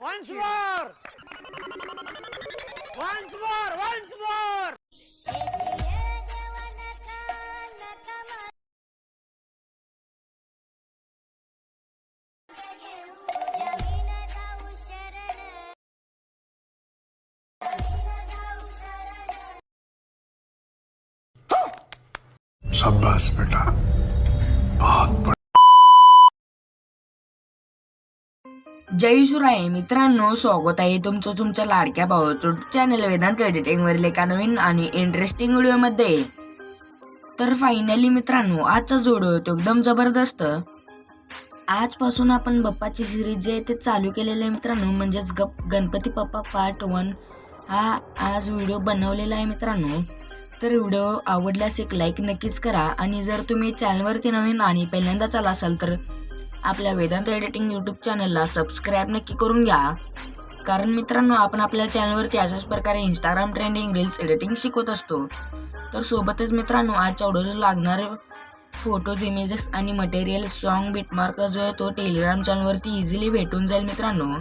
Once more! Once more! Once more! शाबाश बेटा बहुत जय शिवराय मित्रांनो स्वागत आहे तुमचं तुमच्या लाडक्या भावाचं चॅनल वेदांत एडिटिंगवरील एका नवीन आणि इंटरेस्टिंग व्हिडिओमध्ये तर फायनली मित्रांनो आजचा जोडो होतो तो एकदम जबरदस्त. आजपासून आपण बप्पाची सिरीज जे आहे ते चालू केलेलं आहे मित्रांनो म्हणजेच गप गणपती पप्पा पार्ट वन हा आज व्हिडिओ बनवलेला आहे मित्रांनो. तर व्हिडिओ आवडल्यास एक लाईक नक्कीच करा. आणि जर तुम्ही चॅनलवरती नवीन आणि पहिल्यांदाच आला असाल तर आपल्या वेदांत एडिटिंग यूट्यूब चॅनलला सबस्क्राईब नक्की करून घ्या. कारण मित्रांनो आपण आपल्या चॅनलवरती अशाच प्रकारे इंस्टाग्राम ट्रेंडिंग रील्स एडिटिंग शिकवत असतो. तर सोबतच मित्रांनो आजच्या व्हिडिओज लागणारे फोटोज इमेजेस आणि मटेरियल सॉन्ग बिटमार्क जो आहे तो टेलिग्राम चॅनलवरती इझिली भेटून जाईल मित्रांनो.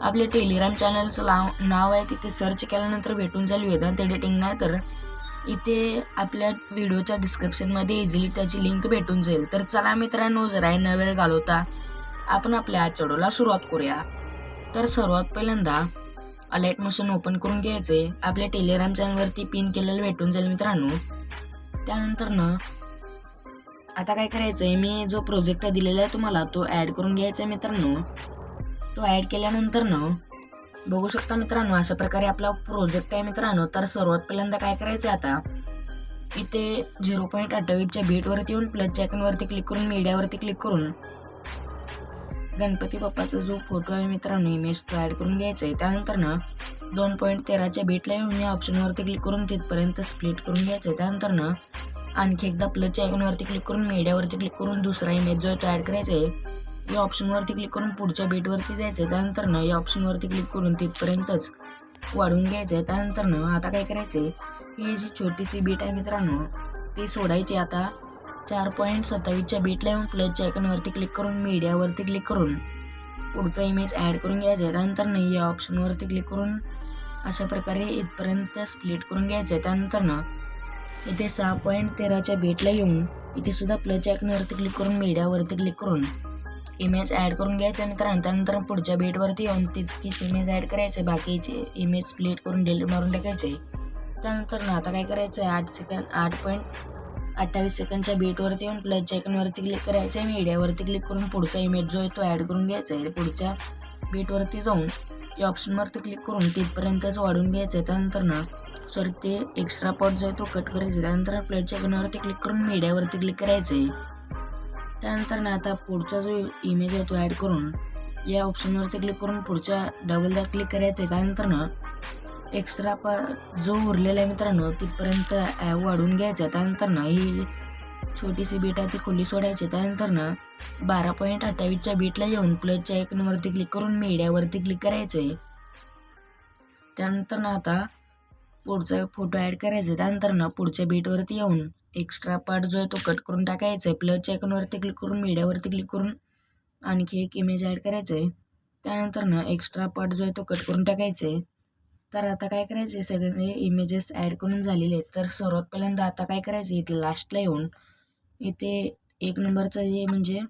आपल्या टेलिग्राम चॅनलचं लाव नाव आहे तिथे सर्च केल्यानंतर भेटून जाईल वेदांत एडिटिंग नाही तर इथे आपल्या व्हिडिओच्या डिस्क्रिप्शनमध्ये इझिली त्याची लिंक भेटून जाईल. तर चला मित्रांनो जरा न वेळ घालवता. आपण आपल्या आचडोला सुरुवात करूया. तर सर्वात पहिल्यांदा अलाइट मोशन ओपन करून घ्यायचे. आपल्या टेलिग्राम चॅनलवरती पिन केलेलं भेटून जाईल मित्रांनो. त्यानंतरनं आता काय करायचं आहे मी जो प्रोजेक्ट दिलेला आहे तुम्हाला तो ॲड करून घ्यायचा आहे मित्रांनो. तो ॲड केल्यानंतर ना बघू शकता मित्रांनो अशा प्रकारे आपला प्रोजेक्ट आहे मित्रांनो. तर सर्वात पहिल्यांदा काय करायचं आहे आता? इथे झिरो पॉईंट अठ्ठावीसच्या बीटवरती येऊन प्लस चॅकनवरती क्लिक करून मीडियावरती क्लिक करून गणपती बाप्पाचा जो फोटो आहे मित्रांनो इमेज तो ॲड करून घ्यायचा आहे. त्यानंतर ना दोन पॉईंट तेराच्या बीटला येऊन या ऑप्शनवरती क्लिक करून तिथपर्यंत स्प्लिट करून घ्यायचं आहे. त्यानंतर ना आणखी एकदा प्लसच्या आयकॉनवरती क्लिक करून मीडियावरती क्लिक करून दुसरा इमेज जो आहे तो ॲड करायचा आहे. या ऑप्शनवरती क्लिक करून पुढच्या बेटवरती जायचं आहे त्यानंतर ना या ऑप्शनवरती क्लिक करून तिथपर्यंतच वाढवून घ्यायचं आहे त्यानंतर ना आता काय करायचं आहे ही जी छोटीशी बीट आहे मित्रांनो ती सोडायची आता. चार पॉईंट सत्तावीसच्या बीटला येऊन प्लसच्या आयकॉनवरती क्लिक करून मीडियावरती क्लिक करून पुढचा इमेज ॲड करून घ्यायचा आहे त्यानंतर या ऑप्शनवरती क्लिक करून अशा प्रकारे इथपर्यंत स्प्लिट करून घ्यायचं आहे त्यानंतर ना इथे सहा पॉईंट तेराच्या बीटला येऊन इथे सुद्धा प्लसच्या आयकॉनवरती क्लिक करून मीडियावरती क्लिक करून इमेज ॲड करून घ्यायचे मित्रांनो त्यानंतर पुढच्या बेटवरती येऊन तितकीच इमेज ॲड करायचे. बाकीचे इमेज स्प्लिट करून डिलीट मारून टाकायचे. त्यानंतर ना आता काय करायचं आहे आठ सेकंड आठ पॉईंट अठ्ठावीस सेकंडच्या बीटवरती येऊन प्लसच्या आयकॉनवरती क्लिक करायचं आहे मीडियावरती क्लिक करून पुढचा इमेज जो आहे तो ॲड करून घ्यायचा आहे. पुढच्या बीटवरती जाऊन या ऑप्शनवरती क्लिक करून तिथपर्यंतच वाढून घ्यायचं आहे त्यानंतर ना सर ते एक्स्ट्रा पॉट जो आहे तो कट करायचा आहे त्यानंतर प्लसच्या आयकॉनवरती क्लिक करून मीडियावरती क्लिक करायचं आहे त्यानंतर ना आता पुढचा जो इमेज आहे तो ॲड करून या ऑप्शनवरती क्लिक करून पुढच्या डबलदा क्लिक करायचं आहे त्यानंतर ना एक्स्ट्रा प जो उरलेला आहे मित्रांनो तिथपर्यंत ॲ- वाढवून घ्यायचा. त्यानंतर ना ही छोटीशी बीट आहे ती खुली सोडायची. त्यानंतर ना बारा पॉईंट अठ्ठावीसच्या बीटला येऊन प्लसच्या आयकॉनवरती क्लिक करून मीडियावरती क्लिक करायचं आहे त्यानंतर ना आता पुढचा फोटो ॲड करायचा आहे त्यानंतर ना पुढच्या बीटवरती येऊन एक्स्ट्रा पार्ट जो आहे तो कट करून टाकायचा आहे. प्लस आयकॉनवरती क्लिक करून मीडियावरती क्लिक करून आणखी एक इमेज ॲड करायचं आहे. त्यानंतर ना एक्स्ट्रा पार्ट जो आहे तो कट करून टाकायचा आहे. तर आता काय करायचं आहे? सगळे इमेजेस ॲड करून झालेले आहेत. तर सर्वात पहिल्यांदा आता काय करायचं इथे लास्टला येऊन इथे एक नंबरचं जे म्हणजे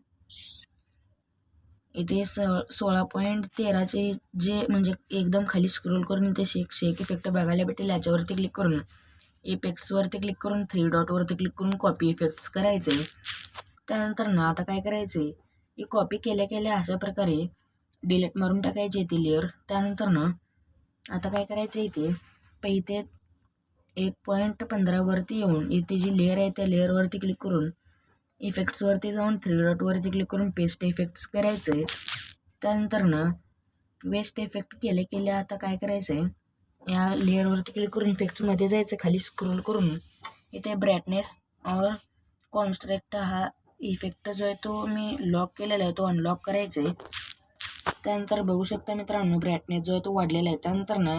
इथे स सोळा पॉईंट तेराचे जे म्हणजे एकदम खाली स्क्रोल करून इथे शेक शेक इफेक्ट बघायला भेटेल याच्यावरती क्लिक करून. इफेक्ट्सवरती क्लिक करून थ्री डॉटवरती क्लिक करून कॉपी इफेक्ट्स करायचे. त्यानंतर ना आता काय करायचं आहे ही कॉपी केल्या केल्या अशा प्रकारे डिलीट मारून टाकायची ती लेअर त्यानंतर ना आता काय करायचं आहे इथे प एक पॉईंट पंधरावरती येऊन इथे जी लेअर आहे त्या लेअरवरती क्लिक करून इफेक्ट्सवरती जाऊन थ्री डॉटवरती क्लिक करून पेस्ट इफेक्ट्स करायचं आहे त्यानंतर ना वेस्ट इफेक्ट केले केले आता काय करायचं आहे या लेअरवरती क्लिक करून इफेक्ट्समध्ये जायचं खाली स्क्रोल करून इथे ब्राईटनेस और कॉन्स्ट्रॅक्ट हा इफेक्ट जो आहे तो मी लॉक केलेला आहे तो अनलॉक करायचा आहे. त्यानंतर बघू शकता मित्रांनो ब्राईटनेस जो आहे तो वाढलेला आहे. त्यानंतर ना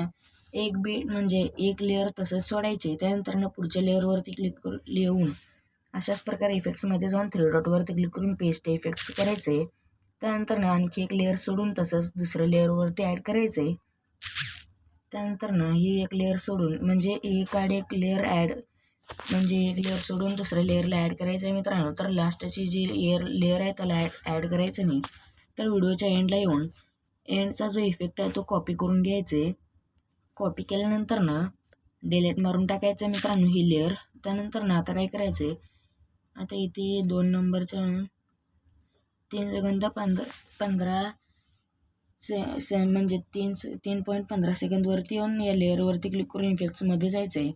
एक बीट म्हणजे एक लेअर तसंच सोडायचे त्यानंतर ना पुढच्या लेअरवरती क्लिक करून लिहून अशाच प्रकारे इफेक्ट्समध्ये जाऊन थ्री डॉटवरती क्लिक करून पेस्ट इफेक्ट्स करायचे त्यानंतर ना आणखी एक लेअर सोडून तसंच दुसऱ्या लेअरवरती ॲड करायचं आहे. त्यानंतर ना ही एक लेअर सोडून म्हणजे एक कार्ड एक लेअर ॲड म्हणजे एक लेअर सोडून दुसऱ्या लेअरला ॲड करायचं आहे मित्रांनो. तर लास्टची जी लेअर लेअर आहे त्याला ॲड ॲड करायचं नाही. तर व्हिडिओच्या एंडला येऊन एंडचा जो इफेक्ट आहे तो कॉपी करून घ्यायचा आहे कॉपी केल्यानंतर ना डिलेट मारून टाकायचं आहे मित्रांनो ही लेअर त्यानंतर ना आता काय करायचं आहे आता इथे दोन नंबरच्या तीन सेकंद पंधरा पंधरा से से म्हणजे तीन से तीन पॉईंट पंधरा सेकंदवरती येऊन या लेअरवरती क्लिक करून इफेक्ट्समध्ये जायचं आहे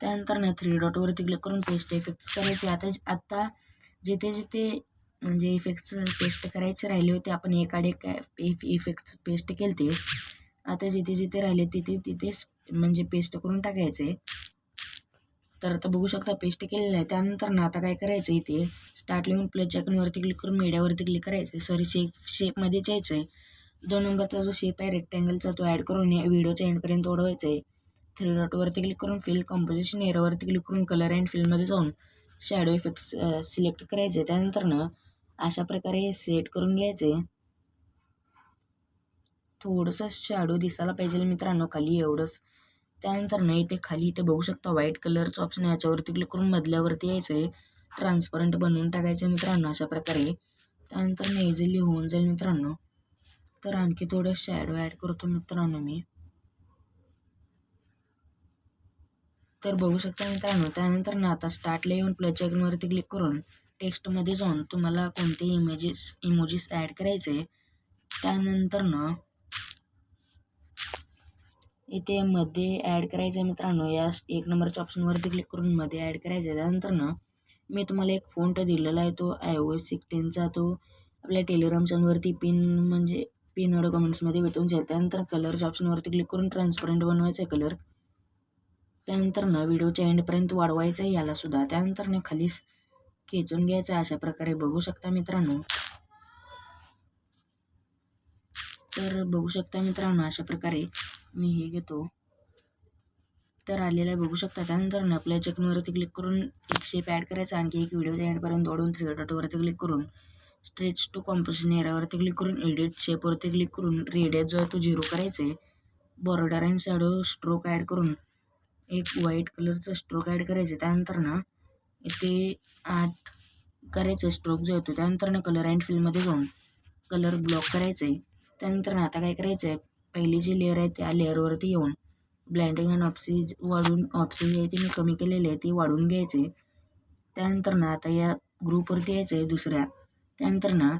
त्यानंतर ना थ्री डॉटवरती क्लिक करून पेस्ट इफेक्ट्स करायचे. आता आता जिथे जिथे म्हणजे इफेक्ट्स पेस्ट करायचे राहिले होते आपण एकाड इफ इफेक्ट्स पेस्ट केले ते आता जिथे जिथे राहिले तिथे तिथेच म्हणजे पेस्ट करून टाकायचे. तर आता बघू शकता पेस्ट केलेलं आहे. त्यानंतर ना आता काय करायचं इथे? स्टार्ट लिहून प्लस आयकॉनवरती क्लिक करून मीडियावरती क्लिक करायचं. सॉरी शेप शेपमध्ये जायचं आहे दोन नंबरचा जो शेप आहे रेक्टँगलचा तो ॲड करून व्हिडिओच्या एंडपर्यंत ओढवायचा आहे. थ्री डॉटवरती क्लिक करून फिल कॉम्पोजिशन एरवरती क्लिक करून कलर अँड फिलमध्ये जाऊन शॅडो इफेक्ट्स सिलेक्ट करायचे. त्यानंतरनं अशा प्रकारे सेट करून घ्यायचे. थोडंसं शॅडो दिसायला पाहिजे मित्रांनो खाली एवढंच. त्यानंतरनं इथे खाली इथे बघू शकता व्हाईट कलरचं ऑप्शन आहे. याच्यावरती क्लिक करून मधल्यावरती यायचं आहे ट्रान्सपरंट बनवून टाकायचं मित्रांनो अशा प्रकारे. त्यानंतर ना इझिली होऊन जाईल मित्रांनो. तर आणखी थोडं शॅडो ॲड करतो मित्रांनो मी. तर बघू शकता मित्रांनो त्यानंतर ना आता स्टार्टला येऊन प्लस आयकॉनवरती क्लिक करून टेक्स्टमध्ये जाऊन तुम्हाला कोणते इमेजेस इमोजीस ॲड करायचे त्यानंतर ना इथे मध्ये ॲड करायचं आहे मित्रांनो या एक नंबरच्या ऑप्शनवरती क्लिक करून मध्ये ॲड करायचं आहे. त्यानंतर ना मी तुम्हाला एक फोन दिलेला आहे तो आय ओ एस सिक्स्टीनचा तो आपल्या टेलिग्राम चॅनलवरती पिन म्हणजे पिन ऑडिओ कमेंट्समध्ये भेटून जाईल. त्यानंतर कलरच्या ऑप्शनवरती क्लिक करून ट्रान्सपरंट बनवायचा आहे कलर त्यानंतर ना व्हिडिओच्या एंडपर्यंत वाढवायचा आहे याला सुद्धा. त्यानंतर ना खालीच खेचून घ्यायचा अशा प्रकारे बघू शकता मित्रांनो. तर बघू शकता मित्रांनो अशा प्रकारे मी हे घेतो. तर आलेलं आहे बघू शकता. त्यानंतर ना आपल्या चेकनवरती क्लिक करून एक शेप ॲड करायचा. आणखी एक व्हिडिओच्या एंडपर्यंत ओढून थ्री डॉटवरती क्लिक करून. स्ट्रेच टू कॉम्पोजिशन एरावरती क्लिक करून एडिट शेपवरती क्लिक करून रेडियस जो आहे तो झिरो करायचा आहे border and shadow stroke add करून एक व्हाईट कलरचं स्ट्रोक ॲड करायचं त्यानंतर ना इथे आठ करायचं स्ट्रोक जो येतो त्यानंतर ना कलर अँड फिलमध्ये जाऊन कलर ब्लॉक करायचं आहे त्यानंतर ना आता काय करायचं आहे पहिली जी लेअर आहे त्या लेअरवरती येऊन ब्लँडिंग अँड ऑप्सीज वाढून ऑप्सीज जी आहे ती मी कमी केलेली आहे ती वाढून घ्यायचे त्यानंतर ना आता या ग्रुपवरती यायचं आहे दुसऱ्या. त्यानंतर ना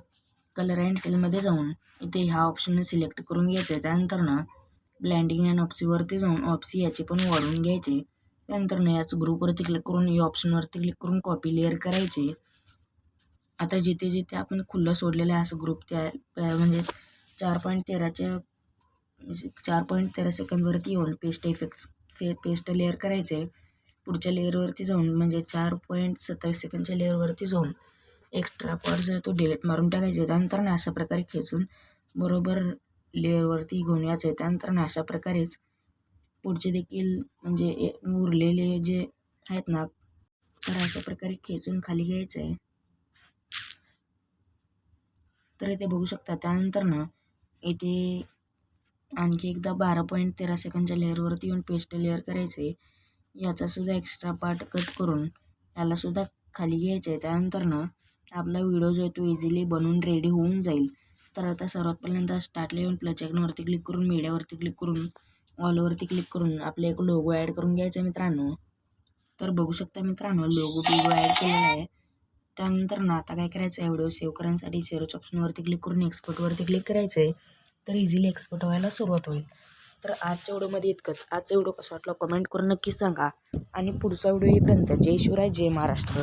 कलर अँड फिलमध्ये जाऊन इथे ह्या ऑप्शन सिलेक्ट करून घ्यायचं आहे त्यानंतर ना ब्लँडिंग अँड ऑप्सीवरती जाऊन ऑप्सी याचे पण वाढवून घ्यायचे. त्यानंतर ना याच ग्रुपवरती क्लिक करून या ऑप्शनवरती क्लिक करून कॉपी लेअर करायचे. आता जिथे जिथे आपण खुल्लं सोडलेलं आहे असं ग्रुप त्या म्हणजे चार पॉईंट तेराच्या चार पॉईंट तेरा सेकंदवरती येऊन पेस्ट इफेक्ट्स फे पेस्ट लेअर करायचे पुढच्या लेअरवरती जाऊन म्हणजे चार पॉईंट सत्तावीस सेकंडच्या लेअरवरती जाऊन एक्स्ट्रा पॉट जो तो डिलीट मारून टाकायचे त्यानंतर ना अशा प्रकारे खेचून बरोबर लेअरवरती घेऊन यायचं आहे त्यानंतर ना अशा प्रकारेच पुढचे देखील म्हणजे उरलेले जे आहेत ना तर अशा प्रकारे खेचून खाली घ्यायचं आहे. तर इथे बघू शकता त्यानंतर ना इथे आणखी एकदा बारा पॉईंट तेरा सेकंडच्या लेअरवरती येऊन पेस्ट लेअर करायचे याचा याचासुद्धा एक्स्ट्रा पार्ट कट करून यालासुद्धा खाली घ्यायचं आहे. त्यानंतर ना आपला व्हिडिओ जो आहे तो इझिली बनवून रेडी होऊन जाईल. तर आता सर्वात पहिल्यांदा स्टार्टला येऊन प्लस आयकॉनवरती क्लिक करून मीडियावरती क्लिक करून ऑलवरती क्लिक करून आपला एक लोगो ॲड करून घ्यायचा आहे मित्रांनो. तर बघू शकता मित्रांनो लोगो बिगो ॲड केलेला आहे. त्यानंतर ना आता काय करायचं आहे व्हिडिओ सेव्ह करण्यासाठी सेरोच ऑप्शनवरती क्लिक करून एक्सपोर्टवरती क्लिक करायचं आहे. तर इझिली एक्सपोर्ट व्हायला सुरुवात होईल. तर आजच्या व्हिडिओमध्ये इतकंच. आजचा व्हिडिओ कसा वाटला कमेंट करून नक्की सांगा. आणि पुढचा व्हिडिओ येईपर्यंत जय शिवराय जय महाराष्ट्र.